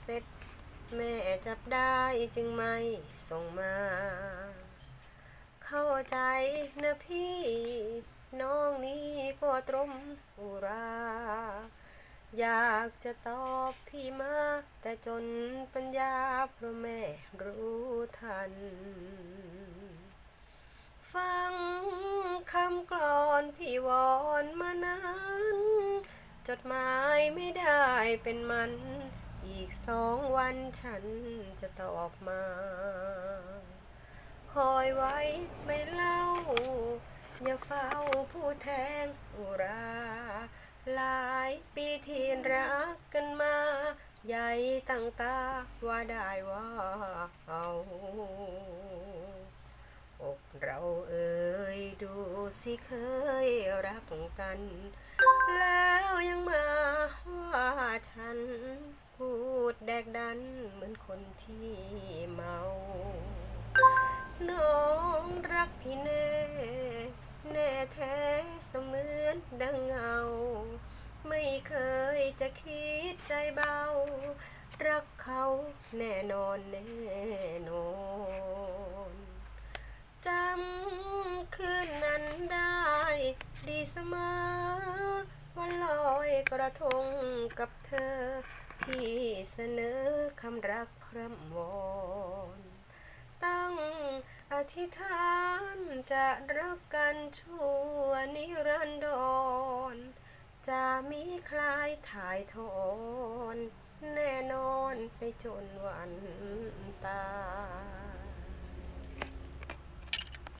เสร็จ แม่จับได้จึงไม่ส่งมา เข้าใจนะพี่น้องนี้ก็ตรมอุรา อยากจะตอบพี่มา แต่จนปัญญาเพราะแม่รู้ทัน ฟังคำกลอนพี่วอนมานานจดหมายไม่ได้เป็นมัน อีกสองวันฉันจะตอบมา คอยไว้ไม่เล่า อย่าเฝ้าผู้แทงอุรา หลายปีที่รักกันมา ใหญ่ตั้งตาว่าได้ว่าเอาอกเราเอ่ยดูสิเคยรักกัน แล้ว กดันเหมือนคนที่เมา น้องรักพี่แน่ แน่แท้เสมือนดังเงา ไม่เคยจะคิดใจเบา รักเขาแน่นอนแน่นอนจำคืนนั้นได้ ดีเสมอวันลอยกระทงกับเธอ สนอคำรักพร่ำวอนตั้งอธิษฐานจะรักกันชั่วนิรันดร จะมีคลายถ่ายทอนแน่นอนไปจนวันตา